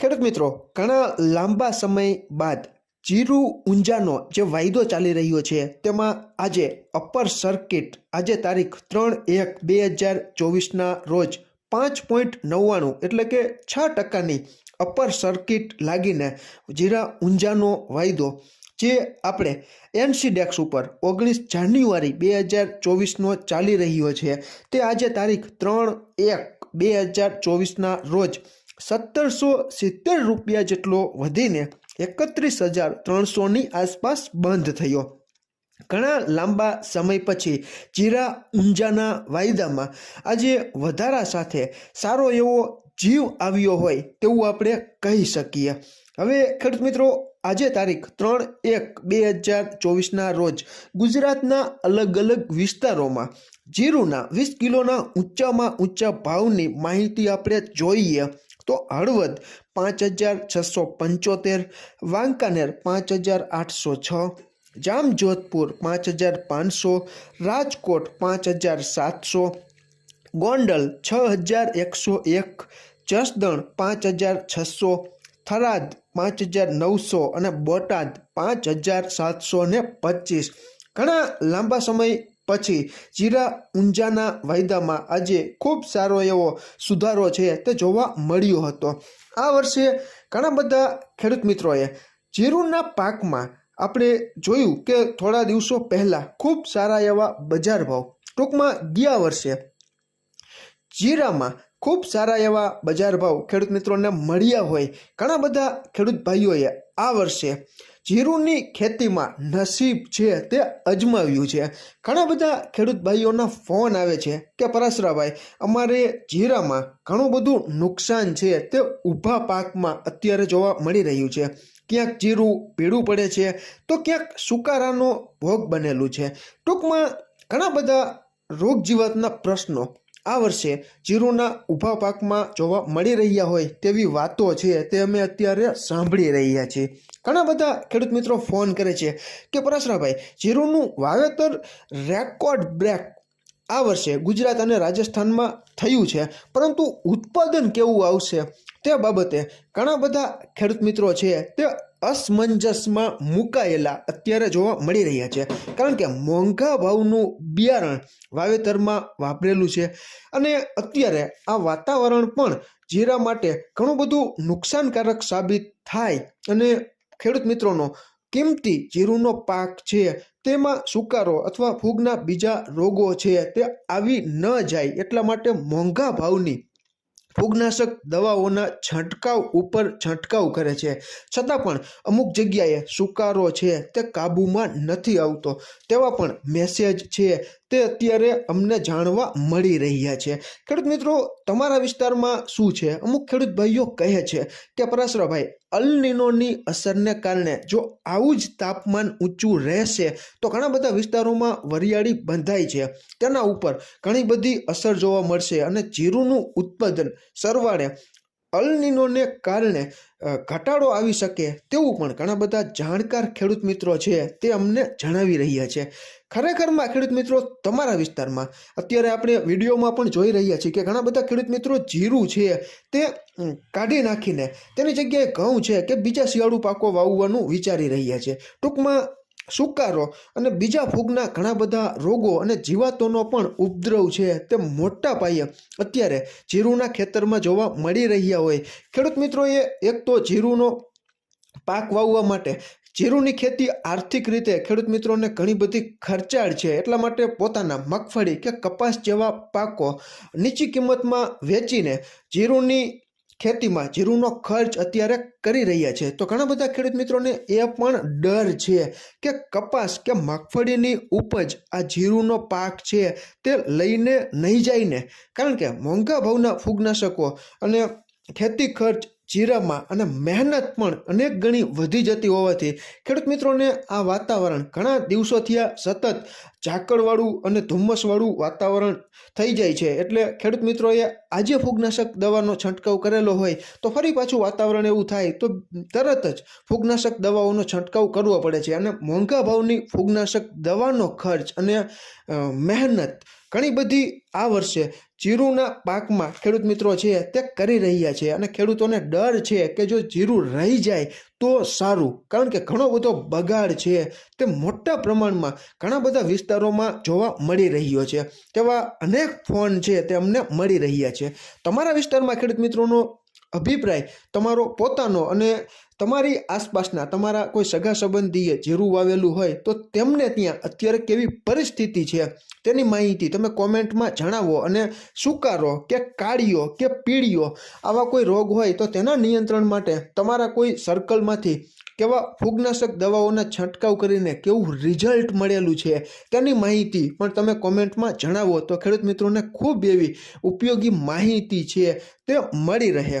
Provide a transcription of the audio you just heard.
ખેડૂત મિત્રો, ઘણા લાંબા સમય બાદ જીરું ઊંઝાનો જે વાયદો ચાલી રહ્યો છે, તેમાં આજે અપર સર્કિટ આજે તારીખ ત્રણ એક બે હજાર ચોવીસના રોજ પાંચ પોઈન્ટ નવ્વાણું એટલે કે છ ટકાની અપર સર્કિટ લાગીને જીરા ઊંઝાનો વાયદો, જે આપણે એનસીડેક્સ ઉપર ઓગણીસ જાન્યુઆરી બે હજાર ચોવીસનો ચાલી રહ્યો છે, તે આજે તારીખ ત્રણ એક બે હજાર ચોવીસના રોજ સત્તરસો સિત્તેર રૂપિયા જેટલો વધીને એકત્રીસ હજાર ત્રણસોની આસપાસ બંધ થયો. ઘણા લાંબા સમય પછી જીરા ઊંઝાના વાયદામાં આજે વધારા સાથે સારો એવો જીવ આવ્યો હોય તેવું આપણે કહી શકીએ. હવે ખેડૂત મિત્રો, આજે તારીખ ત્રણ એક બે હજાર ચોવીસના રોજ ગુજરાતના અલગ અલગ વિસ્તારોમાં જીરુના વીસ કિલોના ઊંચામાં ઊંચા ભાવની માહિતી આપણે જોઈએ. તો હળવદ પાંચ હજાર છસો પંચોતેર, વાંકાનેર પાંચ હજાર આઠસો છ, જામજોધપુર પાંચ હજાર પાંચસો, રાજકોટ પાંચ હજાર સાતસો, ગોંડલ છ હજાર એકસો એક, જસદણ પાંચ હજાર છસો, થરાદ પાંચ હજાર નવસો અને બોટાદ પાંચ હજાર સાતસો ને પચીસ. ઘણા લાંબા સમય પછી જીરા ઊંઝાના વાયદામાં આજે ખૂબ સારો એવો સુધારો છે તે જોવા મળ્યો હતો. આ વર્ષે ઘણા બધા ખેડૂત મિત્રોએ જીરુના પાકમાં આપણે જોયું કે થોડા દિવસો પહેલાં ખૂબ સારા એવા બજાર ભાવ ટૂંકમાં ગયા વર્ષે જીરામાં ખૂબ સારા એવા બજાર ભાવ ખેડૂત મિત્રોને મળ્યા હોય. ઘણા બધા ખેડૂત ભાઈઓએ આ વર્ષે જીરુની ખેતીમાં નસીબ છે તે અજમાવ્યું છે. ઘણા બધા ખેડૂત ભાઈઓના ફોન આવે છે કે, પરાશરાભાઈ, અમારે જીરામાં ઘણું બધું નુકસાન છે તે ઊભા પાકમાં અત્યારે જોવા મળી રહ્યું છે. ક્યાંક જીરું પીળું પડે છે તો ક્યાંક સુકારાનો ભોગ બનેલું છે. ટૂંકમાં ઘણા બધા રોગ જીવાતના પ્રશ્નો આ વર્ષે જીરુના ઊભા પાકમાં જોવા મળી રહ્યા હોય તેવી વાતો છે તે અમે અત્યારે સાંભળી રહ્યા છીએ. ઘણા બધા ખેડૂત મિત્રો ફોન કરે છે કે પરાશરાભાઈ, જીરુનું વાવેતર રેકોર્ડ બ્રેક આ વર્ષે ગુજરાત અને રાજસ્થાનમાં થયું છે, પરંતુ ઉત્પાદન કેવું આવશે તે બાબતે ઘણા બધા ખેડૂત મિત્રો છે તે અસમંજસમાં મુકાયેલા અત્યારે જોવા મળી રહ્યા છે. કારણ કે મોંઘા ભાવનું બિયારણ વાવેતરમાં વાપરેલું છે અને અત્યારે આ વાતાવરણ પણ જીરા માટે ઘણું બધું નુકસાનકારક સાબિત થાય અને ખેડૂત મિત્રોનો કિંમતી જીરુનો પાક છે તેમાં સુકારો અથવા ફૂગના બીજા રોગો છે તે આવી ન જાય એટલા માટે મોંઘા ભાવની ફૂગનાશક દવાઓના છંટકાવ ઉપર છંટકાવ કરે છે. છતાં પણ અમુક જગ્યાએ સુકારો છે તે કાબૂમાં નથી આવતો. તેવા પણ મેસેજ છે. તે અત્યારે અમને જાણવા મળી રહ્યા છે. ખેડૂત મિત્રો, તમારા વિસ્તારમાં શું છે? અમુક ખેડૂત ભાઈઓ કહે છે કે, પરાશરાભાઈ, અલનિનોની અસરને કારણે જો આવું જ તાપમાન ઊંચું રહેશે, તો ઘણા બધા વિસ્તારોમાં વરિયાળી બંધાય છે. તેના ઉપર ઘણી બધી અસર જોવા મળશે અને જીરુનું ઉત્પાદન સરવાળે અલનીનોને કારણે ઘટાડો આવી શકે તેવું પણ ઘણા બધા જાણકાર ખેડૂત મિત્રો છે તે અમને જણાવી રહ્યા છે. ખરેખરમાં ખેડૂત મિત્રો, તમારા વિસ્તારમાં, અત્યારે આપણે વિડીયોમાં પણ જોઈ રહ્યા છીએ કે ઘણા બધા ખેડૂત મિત્રો જીરું છે તે કાઢી નાખીને તેની જગ્યાએ ઘઉં છે કે બીજા શિયાળુ પાકો વાવવાનું વિચારી રહ્યા છે. ટૂંકમાં સુકારો અને બીજા ફૂગના ઘણા બધા રોગો અને જીવાતોનો પણ ઉપદ્રવ છે તે મોટા પાયે અત્યારે જીરુના ખેતરમાં જોવા મળી રહ્યા હોય. ખેડૂત મિત્રોએ એક તો જીરુનો પાક વાવવા માટે જીરુની ખેતી આર્થિક રીતે ખેડૂત મિત્રોને ઘણી બધી ખર્ચાળ છે, એટલા માટે પોતાના મગફળી કે કપાસ જેવા પાકો નીચી કિંમતમાં વેચીને જીરુની ખેતીમાં જીરુનો ખર્ચ અત્યારે કરી રહ્યા છે. તો ઘણા બધા ખેડૂત મિત્રોને એ પણ ડર છે કે કપાસ કે મગફળીની ઉપજ આ જીરુનો પાક છે તે લઈને નહીં જાય ને. કારણ કે મોંઘા ભાવના ફૂગનાશકો અને ખેતી ખર્ચ જીરામાં અને મહેનત પણ અનેક ગણી વધી જતી હોવાથી ખેડૂત મિત્રોને આ વાતાવરણ ઘણા દિવસોથી આ સતત ઝાકળવાળું અને ધુમ્મસવાળું વાતાવરણ થઈ જાય છે. એટલે ખેડૂત મિત્રોએ આજે ફૂગનાશક દવાનો છંટકાવ કરેલો હોય તો ફરી પાછું વાતાવરણ એવું થાય તો તરત જ ફૂગનાશક દવાઓનો છંટકાવ કરવો પડે છે. અને મોંઘા ભાવની ફૂગનાશક દવાનો ખર્ચ અને મહેનત ઘણી બધી આ વર્ષે જીરુના પાકમાં ખેડૂત મિત્રો છે તે કરી રહ્યા છે અને ખેડૂતોને ડર છે કે જો જીરું રહી જાય તો સારું. કારણ કે ઘણો બધો બગાડ છે તે મોટા પ્રમાણમાં ઘણા બધા વિસ્તારોમાં જોવા મળી રહ્યો છે. તેવા અનેક ફોન છે તે અમને મળી રહ્યા છે. તમારા વિસ્તારમાં ખેડૂત મિત્રોનો અભિપ્રાય તમારો પોતાનો અને તમારી આસપાસના તમારા કોઈ સગા સંબંધીએ જીરું વાવેલું હોય તો તેમને ત્યાં અત્યારે કેવી પરિસ્થિતિ છે? તેની માહિતી તમે કોમેન્ટમાં જણાવો અને સુકારો કે કાળીઓ કે પીળીઓ આવા કોઈ રોગ હોય તો તેના નિયંત્રણ માટે તમારા કોઈ સર્કલમાંથી કેવા ફૂગનાશક દવાઓના છંટકાવ કરીને કેવું રિઝલ્ટ મળેલું છે તેની માહિતી પણ તમે કોમેન્ટમાં જણાવો. તો ખેડૂત મિત્રોને ખૂબ એવી ઉપયોગી માહિતી છે તે મળી રહે.